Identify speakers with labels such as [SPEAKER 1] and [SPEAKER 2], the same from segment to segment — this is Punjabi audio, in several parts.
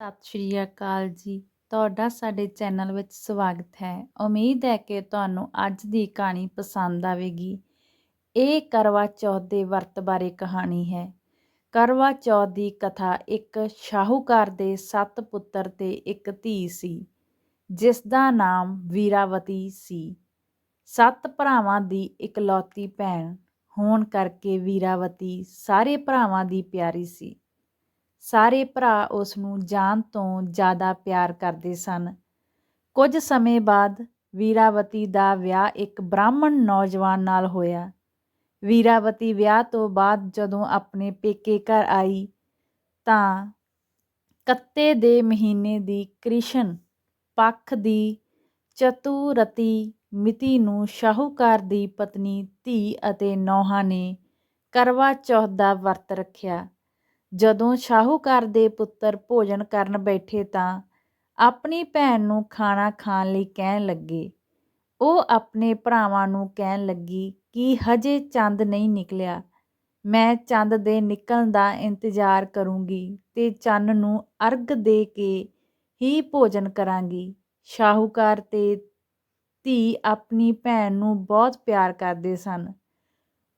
[SPEAKER 1] ਸਤਿ ਸ਼੍ਰੀ ਅਕਾਲ ਜੀ। ਤੁਹਾਡਾ ਸਾਡੇ ਚੈਨਲ ਵਿੱਚ ਸਵਾਗਤ ਹੈ। ਉਮੀਦ ਹੈ ਕਿ ਤੁਹਾਨੂੰ ਅੱਜ ਦੀ ਕਹਾਣੀ ਪਸੰਦ ਆਵੇਗੀ। ਇਹ ਕਰਵਾ ਚੌਥ ਦੇ ਵਰਤ ਬਾਰੇ ਕਹਾਣੀ ਹੈ। ਕਰਵਾ ਚੌਥ ਦੀ ਕਥਾ ਇੱਕ ਸ਼ਾਹੂਕਾਰ ਦੇ ਸੱਤ ਪੁੱਤਰ ਤੇ ਇੱਕ ਧੀ ਸੀ ਜਿਸ ਦਾ ਨਾਮ ਵੀਰਾਵਤੀ ਸੀ। ਸੱਤ ਭਰਾਵਾਂ ਦੀ ਇਕਲੌਤੀ ਭੈਣ ਹੋਣ ਕਰਕੇ ਵੀਰਾਵਤੀ ਸਾਰੇ ਭਰਾਵਾਂ ਦੀ ਪਿਆਰੀ ਸੀ। ਸਾਰੇ ਭਰਾ ਉਸ ਨੂੰ ਜਾਨ ਤੋਂ ਜ਼ਿਆਦਾ ਪਿਆਰ ਕਰਦੇ ਸਨ। ਕੁਝ ਸਮੇਂ ਬਾਅਦ ਵੀਰਾਵਤੀ ਦਾ ਵਿਆਹ ਇੱਕ ਬ੍ਰਾਹਮਣ ਨੌਜਵਾਨ ਨਾਲ ਹੋਇਆ। ਵੀਰਾਵਤੀ ਵਿਆਹ ਤੋਂ ਬਾਅਦ ਜਦੋਂ ਆਪਣੇ ਪੇਕੇ ਘਰ ਆਈ ਤਾਂ ਕੱਤੇ ਦੇ ਮਹੀਨੇ ਦੀ ਕ੍ਰਿਸ਼ਨ ਪੱਖ ਦੀ ਚਤੁਰਤੀ ਮਿਤੀ ਨੂੰ ਸ਼ਾਹੂਕਾਰ ਦੀ ਪਤਨੀ ਧੀ ਅਤੇ ਨੌਹਾਂ ਨੇ ਕਰਵਾ ਚੌਥ ਦਾ ਵਰਤ ਰੱਖਿਆ। ਜਦੋਂ ਸ਼ਾਹੂਕਾਰ ਦੇ ਪੁੱਤਰ ਭੋਜਨ ਕਰਨ ਬੈਠੇ ਤਾਂ ਆਪਣੀ ਭੈਣ ਨੂੰ ਖਾਣਾ ਖਾਣ ਲਈ ਕਹਿਣ ਲੱਗੇ। ਉਹ ਆਪਣੇ ਭਰਾਵਾਂ ਨੂੰ ਕਹਿਣ ਲੱਗੀ ਕਿ ਹਜੇ ਚੰਦ ਨਹੀਂ ਨਿਕਲਿਆ। ਮੈਂ ਚੰਦ ਦੇ ਨਿਕਲਣ ਦਾ ਇੰਤਜ਼ਾਰ ਕਰੂੰਗੀ ਤੇ ਚੰਨ ਨੂੰ ਅਰਗ ਦੇ ਕੇ ਹੀ ਭੋਜਨ ਕਰਾਂਗੀ। ਸ਼ਾਹੂਕਾਰ ਤੇ ਧੀ ਆਪਣੀ ਭੈਣ ਨੂੰ ਬਹੁਤ ਪਿਆਰ ਕਰਦੇ ਸਨ।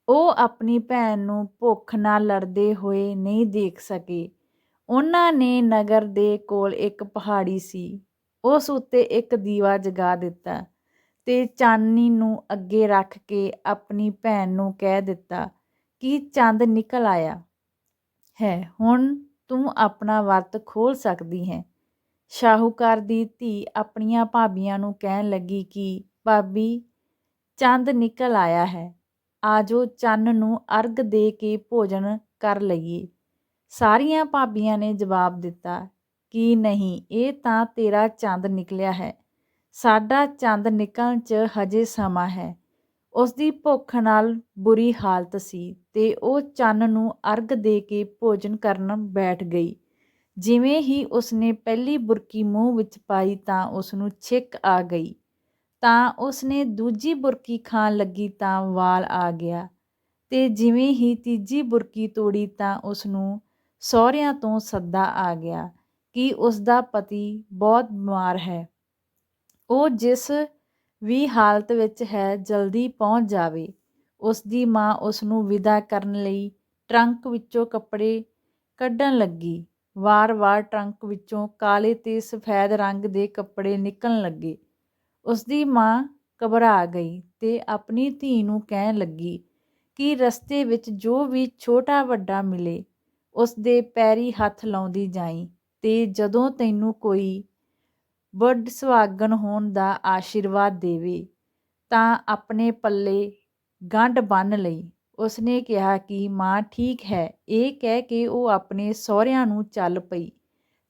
[SPEAKER 1] ਉਹ ਆਪਣੀ ਭੈਣ ਨੂੰ ਭੁੱਖ ਨਾਲ ਲੜਦੇ ਹੋਏ ਨਹੀਂ ਦੇਖ ਸਕੇ। ਉਹਨਾਂ ਨੇ ਨਗਰ ਦੇ ਕੋਲ ਇੱਕ ਪਹਾੜੀ ਸੀ। ਉਸ ਉੱਤੇ ਇੱਕ ਦੀਵਾ ਜਗਾ ਦਿੱਤਾ ਤੇ ਚਾਨਣੀ ਨੂੰ ਅੱਗੇ ਰੱਖ ਕੇ ਆਪਣੀ ਭੈਣ ਨੂੰ ਕਹਿ ਦਿੱਤਾ ਕਿ ਚੰਦ ਨਿਕਲ ਆਇਆ। ਹੈ, ਹੁਣ ਤੂੰ ਆਪਣਾ ਵਰਤ ਖੋਲ੍ਹ ਸਕਦੀ ਹੈ। ਸ਼ਾਹੂਕਾਰ ਦੀ ਧੀ ਆਪਣੀਆਂ ਭਾਬੀਆਂ ਨੂੰ ਕਹਿਣ ਲੱਗੀ ਕਿ, ਭਾਬੀ, ਚੰਦ ਨਿਕਲ ਆਇਆ ਹੈ। ਆਜੋ ਚੰਨ ਨੂੰ ਅਰਗ ਦੇ ਕੇ ਭੋਜਨ ਕਰ ਲਈਏ। ਸਾਰੀਆਂ ਭਾਬੀਆਂ ਨੇ ਜਵਾਬ ਦਿੱਤਾ, ਕਿ ਨਹੀਂ, ਇਹ ਤਾਂ ਤੇਰਾ ਚੰਦ ਨਿਕਲਿਆ ਹੈ। ਸਾਡਾ ਚੰਦ ਨਿਕਲਣ 'ਚ ਹਜੇ ਸਮਾਂ ਹੈ। ਉਸ ਦੀ ਭੁੱਖ ਨਾਲ ਬੁਰੀ ਹਾਲਤ ਸੀ ਤੇ ਉਹ ਚੰਨ ਨੂੰ ਅਰਗ ਦੇ ਕੇ ਭੋਜਨ ਕਰਨ ਬੈਠ ਗਈ। ਜਿਵੇਂ ਹੀ ਉਸਨੇ ਪਹਿਲੀ ਬੁਰਕੀ ਮੂੰਹ ਵਿੱਚ ਪਾਈ ਤਾਂ ਉਸ ਨੂੰ ਛਿੱਕ ਆ ਗਈ। ਤਾਂ ਉਸਨੇ ਦੂਜੀ ਬੁਰਕੀ ਖਾਣ ਲੱਗੀ ਤਾਂ ਵਾਲ ਆ ਗਿਆ ਤੇ ਜਿਵੇਂ ਹੀ ਤੀਜੀ ਬੁਰਕੀ ਤੋੜੀ ਤਾਂ ਉਸਨੂੰ ਸਹੁਰਿਆਂ ਤੋਂ ਸੱਦਾ ਆ ਗਿਆ ਕਿ ਉਸਦਾ ਪਤੀ ਬਹੁਤ ਬਿਮਾਰ ਹੈ। ਉਹ ਜਿਸ ਵੀ ਹਾਲਤ ਵਿੱਚ ਹੈ, ਜਲਦੀ ਪਹੁੰਚ ਜਾਵੇ। ਉਸ ਦੀ ਮਾਂ ਉਸਨੂੰ ਵਿਦਾ ਕਰਨ ਲਈ ਟਰੰਕ ਵਿੱਚੋਂ ਕੱਪੜੇ ਕੱਢਣ ਲੱਗੀ। ਵਾਰ-ਵਾਰ ਟਰੰਕ ਵਿੱਚੋਂ ਕਾਲੇ ਤੇ ਸਫੈਦ ਰੰਗ ਦੇ ਕੱਪੜੇ ਨਿਕਲਣ ਲੱਗੇ। ਉਸਦੀ ਮਾਂ ਘਬਰਾ ਗਈ ਤੇ ਆਪਣੀ ਧੀ ਨੂੰ ਕਹਿਣ ਲੱਗੀ ਕਿ ਰਸਤੇ ਵਿੱਚ ਜੋ ਵੀ ਛੋਟਾ ਵੱਡਾ ਮਿਲੇ ਉਸ ਦੇ ਪੈਰੀ ਹੱਥ ਲਾਉਂਦੀ ਜਾਈ ਤੇ ਜਦੋਂ ਤੈਨੂੰ ਕੋਈ ਵੱਡ ਸੁਹਾਗਣ ਹੋਣ ਦਾ ਆਸ਼ੀਰਵਾਦ ਦੇਵੇ, ਤਾਂ ਆਪਣੇ ਪੱਲੇ ਗੰਢ ਬੰਨ ਲਈ। ਉਸਨੇ ਕਿਹਾ ਕਿ ਮਾਂ ਠੀਕ ਹੈ, ਇਹ ਕਹਿ ਕੇ ਉਹ ਆਪਣੇ ਸਹੁਰਿਆਂ ਨੂੰ ਚੱਲ ਪਈ।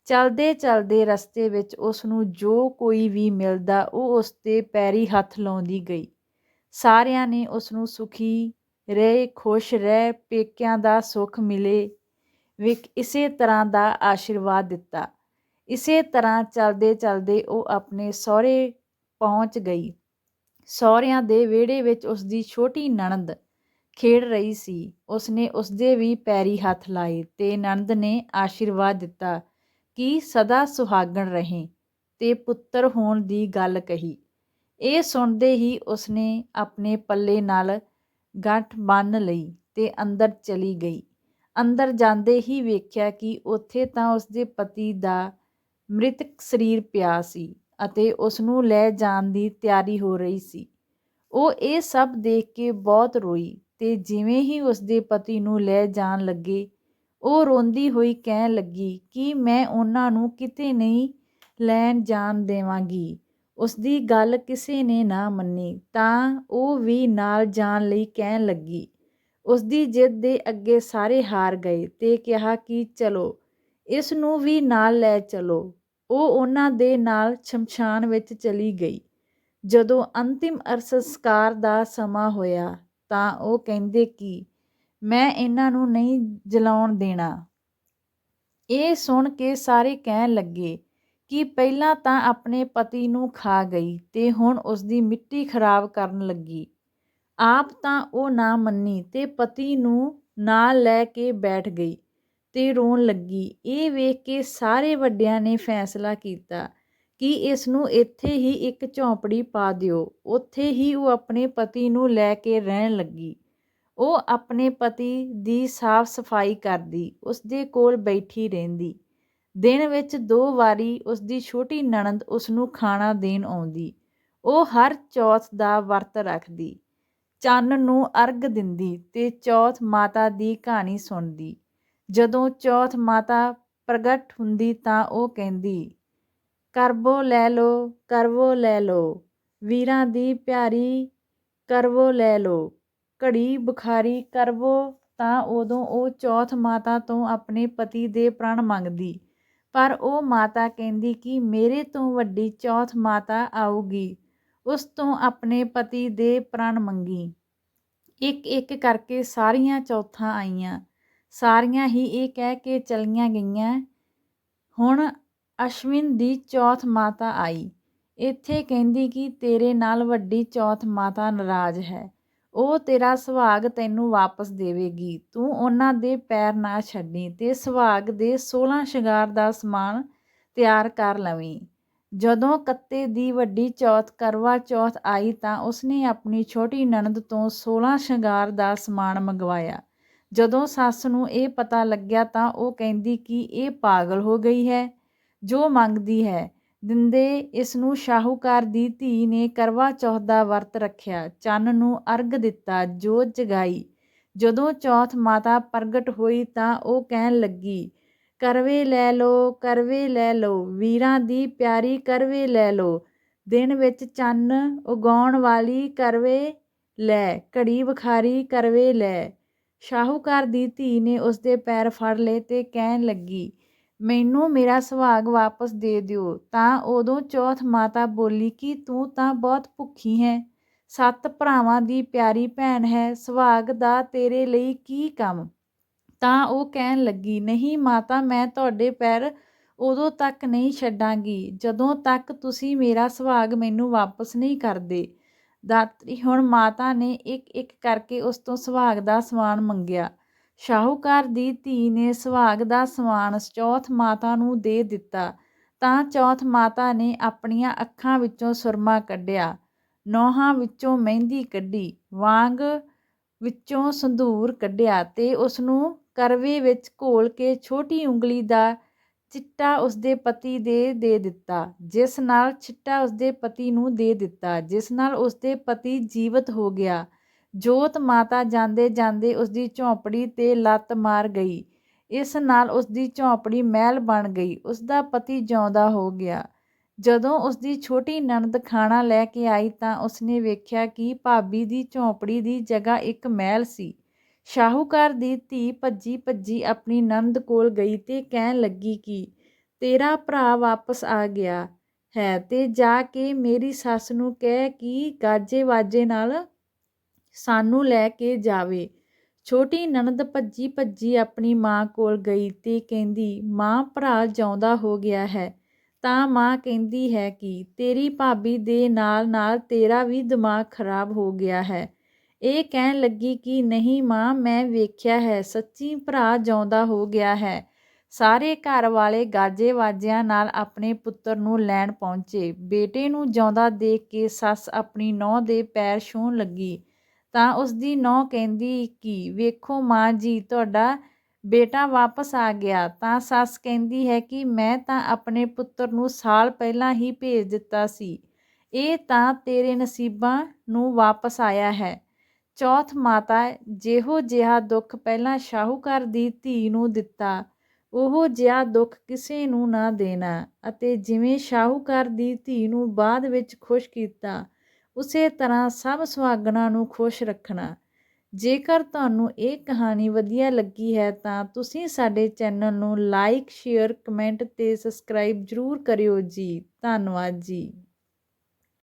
[SPEAKER 1] ਚਲਦੇ ਚਲਦੇ ਰਸਤੇ ਵਿੱਚ ਉਸ ਨੂੰ ਜੋ ਕੋਈ ਵੀ ਮਿਲਦਾ ਉਹ ਉਸ ਤੇ ਪੈਰੀ ਹੱਥ ਲਾਉਂਦੀ ਗਈ। ਸਾਰਿਆਂ ਨੇ ਉਸ ਨੂੰ ਸੁਖੀ ਰਹਿ, ਖੁਸ਼ ਰਹਿ, ਪੇਕਿਆਂ ਦਾ ਸੁੱਖ ਮਿਲੇ। ਵਿਕ ਇਸੇ ਤਰ੍ਹਾਂ ਦਾ ਆਸ਼ੀਰਵਾਦ ਦਿੱਤਾ। ਇਸੇ ਤਰ੍ਹਾਂ ਚਲਦੇ ਚਲਦੇ ਉਹ ਆਪਣੇ ਸਹੁਰੇ ਪਹੁੰਚ ਗਈ। ਸਹੁਰਿਆਂ ਦੇ ਵਿਹੜੇ ਵਿੱਚ ਉਸ ਦੀ ਛੋਟੀ ਨਣਦ ਖੇਡ ਰਹੀ ਸੀ। ਉਸਨੇ ਉਸਦੇ ਵੀ ਪੈਰੀ ਹੱਥ ਲਾਏ ਤੇ ਨਣਦ ਨੇ ਆਸ਼ੀਰਵਾਦ ਦਿੱਤਾ। ਕਿ ਸਦਾ ਸੁਹਾਗਣ ਰਹੇ ਤੇ ਪੁੱਤਰ ਹੋਣ ਦੀ ਗੱਲ ਕਹੀ। ਇਹ ਸੁਣਦੇ ਹੀ ਉਸਨੇ ਆਪਣੇ ਪੱਲੇ ਨਾਲ ਗੰਠ ਬੰਨ ਲਈ ਤੇ ਅੰਦਰ ਚਲੀ ਗਈ। ਅੰਦਰ ਜਾਂਦੇ ਹੀ ਵੇਖਿਆ ਕਿ ਉੱਥੇ ਤਾਂ ਉਸਦੇ ਪਤੀ ਦਾ ਮ੍ਰਿਤਕ ਸਰੀਰ ਪਿਆ ਸੀ ਅਤੇ ਉਸ ਨੂੰ ਲੈ ਜਾਣ ਦੀ ਤਿਆਰੀ ਹੋ ਰਹੀ ਸੀ। ਉਹ ਇਹ ਸਭ ਦੇਖ ਕੇ ਬਹੁਤ ਰੋਈ ਤੇ ਜਿਵੇਂ ਹੀ ਉਸਦੇ ਪਤੀ ਨੂੰ ਲੈ ਜਾਣ ਲੱਗੇ ਉਹ ਰੋਂਦੀ ਹੋਈ ਕਹਿਣ ਲੱਗੀ ਕਿ ਮੈਂ ਉਹਨਾਂ ਨੂੰ ਕਿਤੇ ਨਹੀਂ ਲੈਣ ਜਾਣ ਦੇਵਾਂਗੀ। ਉਸਦੀ ਗੱਲ ਕਿਸੇ ਨੇ ਨਾ ਮੰਨੀ, ਤਾਂ ਉਹ ਵੀ ਨਾਲ ਜਾਣ ਲਈ ਕਹਿਣ ਲੱਗੀ। ਉਸਦੀ ਜਿੱਦ ਦੇ ਅੱਗੇ ਸਾਰੇ ਹਾਰ ਗਏ ਤੇ ਕਿਹਾ ਕਿ ਚਲੋ, ਇਸ ਨੂੰ ਵੀ ਨਾਲ ਲੈ ਚਲੋ। ਉਹ ਉਹਨਾਂ ਦੇ ਨਾਲ ਸ਼ਮਸ਼ਾਨ ਵਿੱਚ ਚਲੀ ਗਈ। ਜਦੋਂ ਅੰਤਿਮ ਅਰਸਸਕਾਰ ਦਾ ਸਮਾਂ ਹੋਇਆ, ਤਾਂ ਉਹ ਕਹਿੰਦੇ ਕਿ ਮੈਂ ਇਹਨਾਂ ਨੂੰ ਨਹੀਂ ਜਲਾਉਣ ਦੇਣਾ। ਇਹ ਸੁਣ ਕੇ ਸਾਰੇ ਕਹਿਣ ਲੱਗੇ ਕਿ ਪਹਿਲਾਂ ਤਾਂ ਆਪਣੇ ਪਤੀ ਨੂੰ ਖਾ ਗਈ ਤੇ ਹੁਣ ਉਸ ਦੀ ਮਿੱਟੀ ਖਰਾਬ ਕਰਨ ਲੱਗੀ। ਆਪ ਤਾਂ ਉਹ ਨਾ ਮੰਨੀ ਤੇ ਪਤੀ ਨੂੰ ਨਾਲ ਲੈ ਕੇ ਬੈਠ ਗਈ ਤੇ ਰੋਣ ਲੱਗੀ। ਇਹ ਵੇਖ ਕੇ ਸਾਰੇ ਵੱਡਿਆਂ ਨੇ ਫੈਸਲਾ ਕੀਤਾ ਕਿ ਇਸ ਨੂੰ ਇੱਥੇ ਹੀ ਇੱਕ ਝੌਂਪੜੀ ਪਾ ਦਿਓ। ਉੱਥੇ ਹੀ ਉਹ ਆਪਣੇ ਪਤੀ ਨੂੰ ਲੈ ਕੇ ਰਹਿਣ ਲੱਗੀ। ਉਹ ਆਪਣੇ ਪਤੀ ਦੀ ਸਾਫ਼ ਸਫ਼ਾਈ ਕਰਦੀ, ਉਸਦੇ ਕੋਲ ਬੈਠੀ ਰਹਿੰਦੀ। ਦਿਨ ਵਿੱਚ ਦੋ ਵਾਰੀ ਉਸਦੀ ਛੋਟੀ ਨਣਦ ਉਸਨੂੰ ਖਾਣਾ ਦੇਣ ਆਉਂਦੀ। ਉਹ ਹਰ ਚੌਥ ਦਾ ਵਰਤ ਰੱਖਦੀ। ਚੰਨ ਨੂੰ ਅਰਗ ਦਿੰਦੀ ਤੇ ਚੌਥ ਮਾਤਾ ਦੀ ਕਹਾਣੀ ਸੁਣਦੀ। ਜਦੋਂ ਚੌਥ ਮਾਤਾ ਪ੍ਰਗਟ ਹੁੰਦੀ ਤਾਂ ਉਹ ਕਹਿੰਦੀ, ਕਰਵੋ ਲੈ ਲੋ ਕਰਵੋ ਲੈ ਲੋ ਵੀਰਾਂ ਦੀ ਪਿਆਰੀ ਕਰਵੋ ਲੈ ਲੋ ਘੜੀ ਬੁਖਾਰੀ ਕਰਵੋ ਤਾਂ ਉਦੋਂ ਉਹ ਚੌਥ ਮਾਤਾ ਤੋਂ ਆਪਣੇ ਪਤੀ ਦੇ ਪ੍ਰਣ ਮੰਗਦੀ। ਪਰ ਉਹ ਮਾਤਾ ਕਹਿੰਦੀ ਕਿ ਮੇਰੇ ਤੋਂ ਵੱਡੀ ਚੌਥ ਮਾਤਾ ਆਊਗੀ। ਉਸ ਤੋਂ ਆਪਣੇ ਪਤੀ ਦੇ ਪ੍ਰਣ ਮੰਗੀ। ਇੱਕ ਇੱਕ ਕਰਕੇ ਸਾਰੀਆਂ ਚੌਥਾਂ ਆਈਆਂ। ਸਾਰੀਆਂ ਹੀ ਇਹ ਕਹਿ ਕੇ ਚਲੀਆਂ ਗਈਆਂ। ਹੁਣ ਅਸ਼ਵਿਨ ਦੀ ਚੌਥ ਮਾਤਾ ਆਈ। ਇੱਥੇ ਕਹਿੰਦੀ ਕਿ ਤੇਰੇ ਨਾਲ ਵੱਡੀ ਚੌਥ ਮਾਤਾ ਨਾਰਾਜ਼ ਹੈ। ਉਹ ਤੇਰਾ ਸੁਹਾਗ ਤੈਨੂੰ ਵਾਪਸ ਦੇਵੇਗੀ। ਤੂੰ ਉਹਨਾਂ ਦੇ ਪੈਰ ਨਾ ਛੱਡੀ ਤੇ ਸੁਹਾਗ ਦੇ 16 ਸ਼ਿੰਗਾਰ ਦਾ ਸਮਾਨ ਤਿਆਰ ਕਰ ਲਵੀਂ। ਜਦੋਂ ਕੱਤੇ ਦੀ ਵੱਡੀ ਚੌਥ, ਕਰਵਾ ਚੌਥ ਆਈ ਤਾਂ ਉਸਨੇ ਆਪਣੀ ਛੋਟੀ ਨਣਦ ਤੋਂ 16 ਸ਼ਿੰਗਾਰ ਦਾ ਸਮਾਨ ਮੰਗਵਾਇਆ। ਜਦੋਂ ਸੱਸ ਨੂੰ ਇਹ ਪਤਾ ਲੱਗਿਆ ਤਾਂ ਉਹ ਕਹਿੰਦੀ ਕਿ ਇਹ ਪਾਗਲ ਹੋ ਗਈ ਹੈ, ਜੋ ਮੰਗਦੀ ਹੈ। ਦਿੰਦੇ ਇਸ ਨੂੰ ਸ਼ਾਹੂਕਾਰ ਦੀ ਧੀ ਨੇ ਕਰਵਾ ਚੌਥ ਦਾ ਵਰਤ ਰੱਖਿਆ। ਚੰਨ ਨੂੰ ਅਰਗ ਦਿੱਤਾ, ਜੋਤ ਜਗਾਈ। ਜਦੋਂ ਚੌਥ ਮਾਤਾ ਪ੍ਰਗਟ ਹੋਈ ਤਾਂ ਉਹ ਕਹਿਣ ਲੱਗੀ, ਕਰਵੇ ਲੈ ਲੋ ਕਰਵੇ ਲੈ ਲੋ ਵੀਰਾਂ ਦੀ ਪਿਆਰੀ ਕਰਵੇ ਲੈ ਲੋ ਦਿਨ ਵਿੱਚ ਚੰਨ ਉਗਾਉਣ ਵਾਲੀ ਕਰਵੇ ਲੈ, ਘੜੀ ਬੁਖਾਰੀ ਕਰਵੇ ਲੈ। ਸ਼ਾਹੂਕਾਰ ਦੀ ਧੀ ਨੇ ਉਸਦੇ ਪੈਰ ਫੜ ਲਏ ਤੇ ਕਹਿਣ ਲੱਗੀ ਮੈਨੂੰ ਮੇਰਾ ਸੁਹਾਗ ਵਾਪਸ ਦੇ ਦਿਓ। ਤਾਂ ਉਦੋਂ ਚੌਥ ਮਾਤਾ ਬੋਲੀ ਕਿ ਤੂੰ ਤਾਂ ਬਹੁਤ ਭੁੱਖੀ ਹੈ। ਸੱਤ ਭਰਾਵਾਂ ਦੀ ਪਿਆਰੀ ਭੈਣ ਹੈ, ਸੁਹਾਗ ਦਾ ਤੇਰੇ ਲਈ ਕੀ ਕੰਮ? ਤਾਂ ਉਹ ਕਹਿਣ ਲੱਗੀ, ਨਹੀਂ ਮਾਤਾ, ਮੈਂ ਤੁਹਾਡੇ ਪੈਰ ਉਦੋਂ ਤੱਕ ਨਹੀਂ ਛੱਡਾਂਗੀ, ਜਦੋਂ ਤੱਕ ਤੁਸੀਂ ਮੇਰਾ ਸੁਹਾਗ ਮੈਨੂੰ ਵਾਪਸ ਨਹੀਂ ਕਰਦੇ। ਦਾਤਰੀ ਹੁਣ ਮਾਤਾ ਨੇ ਇੱਕ ਇੱਕ ਕਰਕੇ ਉਸ ਤੋਂ ਸੁਹਾਗ ਦਾ ਸਮਾਨ ਮੰਗਿਆ। ਸ਼ਾਹੂਕਾਰ ਦੀ ਧੀ ਨੇ ਸੁਹਾਗ ਦਾ ਸਮਾਨ ਚੌਥ ਮਾਤਾ ਨੂੰ ਦੇ ਦਿੱਤਾ ਤਾਂ ਚੌਥ ਮਾਤਾ ਨੇ ਆਪਣੀਆਂ ਅੱਖਾਂ ਵਿੱਚੋਂ ਸੁਰਮਾ ਕੱਢਿਆ, ਨੌਹਾਂ ਵਿੱਚੋਂ ਮਹਿੰਦੀ ਕੱਢੀ, ਵਾਂਗ ਵਿੱਚੋਂ ਸੰਧੂਰ ਕੱਢਿਆ ਤੇ ਉਸ ਨੂੰ ਕਰਵੇ ਵਿੱਚ ਘੋਲ ਕੇ ਛੋਟੀ ਉਂਗਲੀ ਦਾ ਚਿੱਟਾ ਉਸਦੇ ਪਤੀ ਦੇ ਦੇ ਦਿੱਤਾ, ਜਿਸ ਨਾਲ ਚਿੱਟਾ ਉਸਦੇ ਪਤੀ ਨੂੰ ਦੇ ਦਿੱਤਾ, ਜਿਸ ਨਾਲ ਉਸਦੇ ਪਤੀ ਜੀਵਤ ਹੋ ਗਿਆ। ਜੋਤ ਮਾਤਾ ਜਾਂਦੇ ਜਾਂਦੇ ਉਸਦੀ ਝੌਂਪੜੀ ਤੇ ਲੱਤ ਮਾਰ ਗਈ। ਇਸ ਨਾਲ ਉਸਦੀ ਝੌਂਪੜੀ ਮਹਿਲ ਬਣ ਗਈ। ਉਸਦਾ ਪਤੀ ਜਿਉਂਦਾ ਹੋ ਗਿਆ। ਜਦੋਂ ਉਸਦੀ ਛੋਟੀ ਨਣਦ ਖਾਣਾ ਲੈ ਕੇ ਆਈ ਤਾਂ ਉਸਨੇ ਵੇਖਿਆ ਕਿ ਭਾਬੀ ਦੀ ਝੌਂਪੜੀ ਦੀ ਜਗ੍ਹਾ ਇੱਕ ਮਹਿਲ ਸੀ। ਸ਼ਾਹੂਕਾਰ ਦੀ ਧੀ ਭੱਜੀ ਭੱਜੀ ਆਪਣੀ ਨਣਦ ਕੋਲ ਗਈ ਤੇ ਕਹਿਣ ਲੱਗੀ ਕਿ ਤੇਰਾ ਭਰਾ ਵਾਪਸ ਆ ਗਿਆ ਹੈ ਤੇ ਜਾ ਕੇ ਮੇਰੀ ਸੱਸ ਨੂੰ ਕਹਿ ਕਿ ਗਾਜੇ ਵਾਜੇ ਨਾਲ ਸਾਨੂੰ ਲੈ ਕੇ ਜਾਵੇ। ਛੋਟੀ ਨਣਦ ਭੱਜੀ ਭੱਜੀ ਆਪਣੀ ਮਾਂ ਕੋਲ ਗਈ ਤੇ ਕਹਿੰਦੀ, ਮਾਂ, ਭਰਾ ਜਿਉਂਦਾ ਹੋ ਗਿਆ ਹੈ। ਤਾਂ ਮਾਂ ਕਹਿੰਦੀ ਹੈ ਕਿ ਤੇਰੀ ਭਾਬੀ ਦੇ ਨਾਲ ਨਾਲ ਤੇਰਾ ਵੀ ਦਿਮਾਗ ਖਰਾਬ ਹੋ ਗਿਆ ਹੈ। ਇਹ ਕਹਿਣ ਲੱਗੀ ਕਿ ਨਹੀਂ ਮਾਂ, ਮੈਂ ਵੇਖਿਆ ਹੈ, ਸੱਚੀ ਭਰਾ ਜਿਉਂਦਾ ਹੋ ਗਿਆ ਹੈ। ਸਾਰੇ ਘਰ ਵਾਲੇ ਗਾਜੇ ਵਾਜਿਆਂ ਨਾਲ ਆਪਣੇ ਪੁੱਤਰ ਨੂੰ ਲੈਣ ਪਹੁੰਚੇ। ਬੇਟੇ ਨੂੰ ਜਿਉਂਦਾ ਦੇਖ ਕੇ ਸੱਸ ਆਪਣੀ ਨੌਂ ਦੇ ਪੈਰ ਛੂਹਣ ਲੱਗੀ। ਤਾਂ ਉਸਦੀ ਦੀ ਕਹਿੰਦੀ ਕਿ, ਵੇਖੋ ਮਾਂ ਜੀ, ਤੁਹਾਡਾ ਬੇਟਾ ਵਾਪਸ ਆ ਗਿਆ। ਤਾਂ ਸੱਸ ਕਹਿੰਦੀ ਹੈ ਕਿ, ਮੈਂ ਤਾਂ ਆਪਣੇ ਪੁੱਤਰ ਨੂੰ ਸਾਲ ਪਹਿਲਾਂ ਹੀ ਭੇਜ ਦਿੱਤਾ ਸੀ। ਇਹ ਤਾਂ ਤੇਰੇ ਨਸੀਬਾਂ ਨੂੰ ਵਾਪਸ ਆਇਆ ਹੈ। ਚੌਥ ਮਾਤਾ ਜਿਹੋ ਜਿਹਾ ਦੁੱਖ ਪਹਿਲਾਂ ਸ਼ਾਹੂਕਾਰ ਦੀ ਧੀ ਨੂੰ ਦਿੱਤਾ, ਉਹ ਜਿਹਾ ਦੁੱਖ ਕਿਸੇ ਨੂੰ ਨਾ ਦੇਣਾ ਅਤੇ ਜਿਵੇਂ ਸ਼ਾਹੂਕਾਰ ਦੀ ਧੀ ਨੂੰ ਬਾਅਦ ਵਿੱਚ ਖੁਸ਼ ਕੀਤਾ ਉਸੇ ਤਰ੍ਹਾਂ ਸਭ ਸੁਹਾਗਣਾਂ ਨੂੰ ਖੁਸ਼ ਰੱਖਣਾ। ਜੇਕਰ ਤੁਹਾਨੂੰ ਇਹ ਕਹਾਣੀ ਵਧੀਆ ਲੱਗੀ ਹੈ ਤਾਂ ਤੁਸੀਂ ਸਾਡੇ ਚੈਨਲ ਨੂੰ ਲਾਈਕ, ਸ਼ੇਅਰ, ਕਮੈਂਟ ਤੇ ਸਬਸਕ੍ਰਾਈਬ ਜ਼ਰੂਰ ਕਰਿਓ ਜੀ। ਧੰਨਵਾਦ ਜੀ।